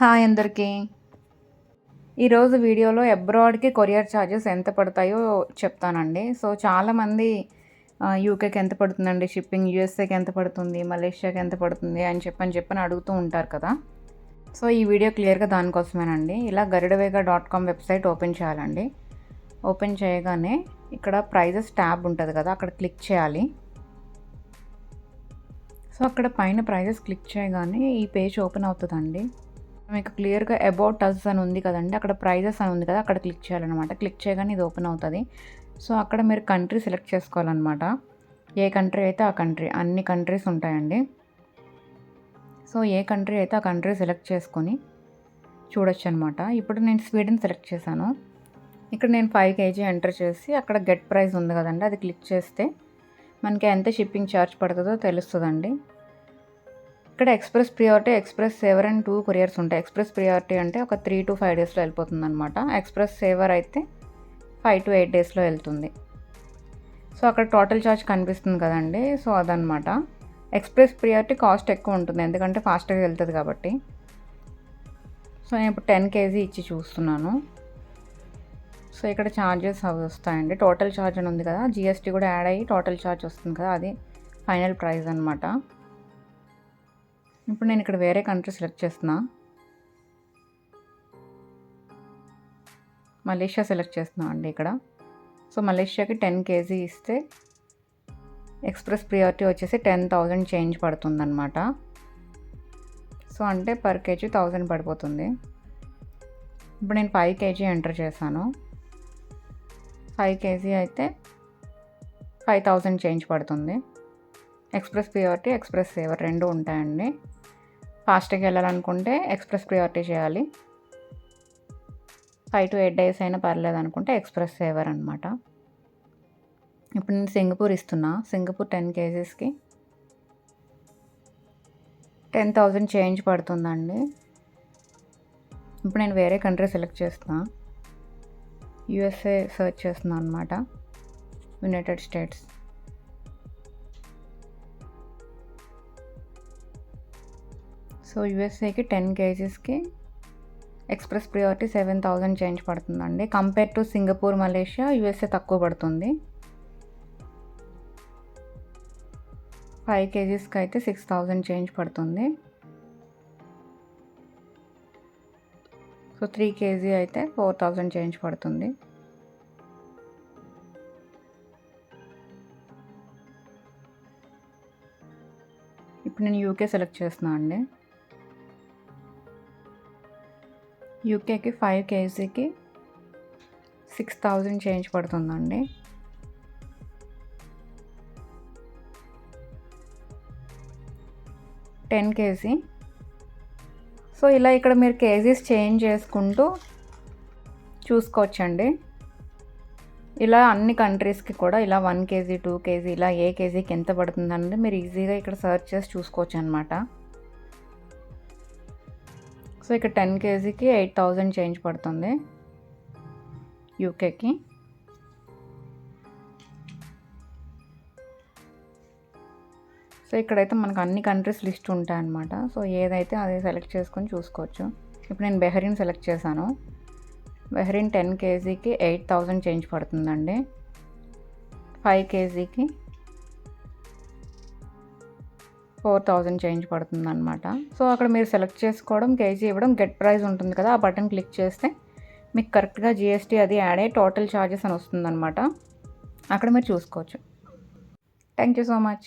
Hi అందరికీ. ఈరోజు వీడియోలో అబ్రాడ్కి కొరియర్ ఛార్జెస్ ఎంత పడతాయో చెప్తానండి. సో చాలామంది యూకేకి ఎంత పడుతుందండి? షిప్పింగ్ యూఎస్ఏకి ఎంత పడుతుంది? మలేషియాకి ఎంత పడుతుంది? అని చెప్పని చెప్పని అడుగుతూ ఉంటారు కదా. సో ఈ వీడియో క్లియర్గా దానికోసమేనండి. ఇలా Garudavega dot com website open చేయాలండి. ఓపెన్ చేయగానే ఇక్కడ ప్రైజెస్ ట్యాబ్ ఉంటుంది కదా అక్కడ క్లిక్ చేయాలి. సో అక్కడ పైన ప్రైజెస్ క్లిక్ చేయగానే ఈ పేజ్ ఓపెన్ అవుతుందండి. మీకు క్లియర్గా అబౌట్ అస్ అని ఉంది కదండి అక్కడ ప్రైజెస్ అని ఉంది కదా అక్కడ క్లిక్ చేయాలన్నమాట. క్లిక్ చేయగానే ఇది ఓపెన్ అవుతుంది. సో అక్కడ మీరు కంట్రీ సెలెక్ట్ చేసుకోవాలన్నమాట. ఏ కంట్రీ అయితే ఆ కంట్రీ అన్ని కంట్రీస్ ఉంటాయండి. సో ఏ కంట్రీ అయితే ఆ కంట్రీ సెలెక్ట్ చేసుకొని చూడొచ్చు అనమాట ఇప్పుడు నేను స్వీడన్ సెలెక్ట్ చేశాను. ఇక్కడ నేను ఫైవ్ కేజీ ఎంటర్ చేసి అక్కడ గెట్ ప్రైస్ ఉంది కదండి అది క్లిక్ చేస్తే మనకి ఎంత షిప్పింగ్ ఛార్జ్ పడుతుందో తెలుస్తుందండి. ఇక్కడ express priority express saver and two couriers ఉంటాయి. ఎక్స్ప్రెస్ ప్రియారిటీ అంటే ఒక త్రీ టు ఫైవ్ డేస్లో వెళ్ళిపోతుంది అనమాట ఎక్స్ప్రెస్ సేవర్ అయితే ఫైవ్ టు ఎయిట్ డేస్లో వెళ్తుంది. సో అక్కడ టోటల్ ఛార్జ్ కనిపిస్తుంది కదండి. సో అదనమాట ఎక్స్ప్రెస్ ప్రియారిటీ కాస్ట్ ఎక్కువ ఉంటుంది. ఎందుకంటే ఫాస్ట్గా వెళ్తుంది కాబట్టి. సో నేను ఇప్పుడు టెన్ కేజీ ఇచ్చి చూస్తున్నాను. సో ఇక్కడ ఛార్జెస్ అవి వస్తాయండి. టోటల్ ఛార్జ్ అని ఉంది కదా. జిఎస్టీ కూడా యాడ్ అయ్యి టోటల్ ఛార్జ్ వస్తుంది కదా. అది ఫైనల్ ప్రైస్ అనమాట ఇప్పుడు నేను ఇక్కడ వేరే కంట్రీ సెలెక్ట్ చేస్తున్నా. మలేషియా సెలెక్ట్ చేస్తున్నాం అండి ఇక్కడ. సో మలేషియాకి టెన్ కేజీ ఇస్తే ఎక్స్ప్రెస్ ప్రియారిటీ వచ్చేసి టెన్ థౌజండ్ చేంజ్ పడుతుందన్నమాట. సో అంటే పర్ కేజీ థౌజండ్ పడిపోతుంది. ఇప్పుడు నేను ఫైవ్ కేజీ ఎంటర్ చేశాను. ఫైవ్ కేజీ అయితే ఫైవ్ థౌజండ్ చేంజ్ పడుతుంది. ఎక్స్ప్రెస్ ప్రియారిటీ ఎక్స్ప్రెస్ సేవర్ రెండు ఉంటాయండి. ఫాస్ట్గా వెళ్ళాలనుకుంటే ఎక్స్ప్రెస్ ప్రియారిటీ చేయాలి. ఫైవ్ టు ఎయిట్ డేస్ అయినా పర్లేదు అనుకుంటే ఎక్స్ప్రెస్ సేవర్ అనమాట ఇప్పుడు నేను సింగపూర్ ఇస్తున్నా. సింగపూర్ టెన్ కేజీస్కి టెన్ థౌజండ్ చేంజ్ పడుతుందండి. ఇప్పుడు నేను వేరే కంట్రీ సెలెక్ట్ చేస్తున్నా. యుఎస్ఏ సర్చ్ చేస్తున్నాను అనమాట యునైటెడ్ స్టేట్స్. సో యూఎస్ఏకి ten కేజీస్కి express priority seven thousand change పడుతుందండి. Compare to Singapore Malaysia USA తక్కువ పడుతుంది. ఫైవ్ కేజీస్కి అయితే సిక్స్ థౌజండ్ చేంజ్ పడుతుంది. సో త్రీ కేజీ అయితే ఫోర్ థౌజండ్ చేంజ్ పడుతుంది. ఇప్పుడు నేను యూకే సెలెక్ట్ చేస్తున్నాను అండి యూకేకి ఫైవ్ కేజీకి సిక్స్ థౌజండ్ చేంజ్ పడుతుందండి. Ten kg. సో ఇలా ఇక్కడ మీరు కేజీస్ చేంజ్ చేసుకుంటూ చూసుకోవచ్చండి. ఇలా అన్ని కంట్రీస్కి కూడా ఇలా వన్ కేజీ టూ కేజీ ఇలా ఏ కేజీకి ఎంత పడుతుందంటే మీరు ఈజీగా ఇక్కడ సర్చ్ చేసి చూసుకోవచ్చు అనమాట సో ఇక్కడ టెన్ కేజీకి ఎయిట్ థౌజండ్ చేంజ్ పడుతుంది యూకేకి. సో ఇక్కడైతే మనకు అన్ని కంట్రీస్ లిస్ట్ ఉంటాయన్నమాట సో ఏదైతే అది సెలెక్ట్ చేసుకొని చూసుకోవచ్చు. ఇప్పుడు నేను బెహరీన్ సెలెక్ట్ చేశాను. బెహరీన్ టెన్ కేజీకి ఎయిట్ థౌజండ్ చేంజ్ పడుతుందండి. ఫైవ్ కేజీకి ఫోర్ థౌజండ్ చేంజ్ పడుతుంది అనమాట సో అక్కడ మీరు సెలెక్ట్ చేసుకోవడం కేజీ ఇవ్వడం గెట్ ప్రైస్ ఉంటుంది కదా ఆ బటన్ క్లిక్ చేస్తే మీకు కరెక్ట్గా జిఎస్టీ అది యాడ్ అయ్యి టోటల్ ఛార్జెస్ అని వస్తుందన్నమాట. అక్కడ మీరు చూసుకోవచ్చు. Thank you so much.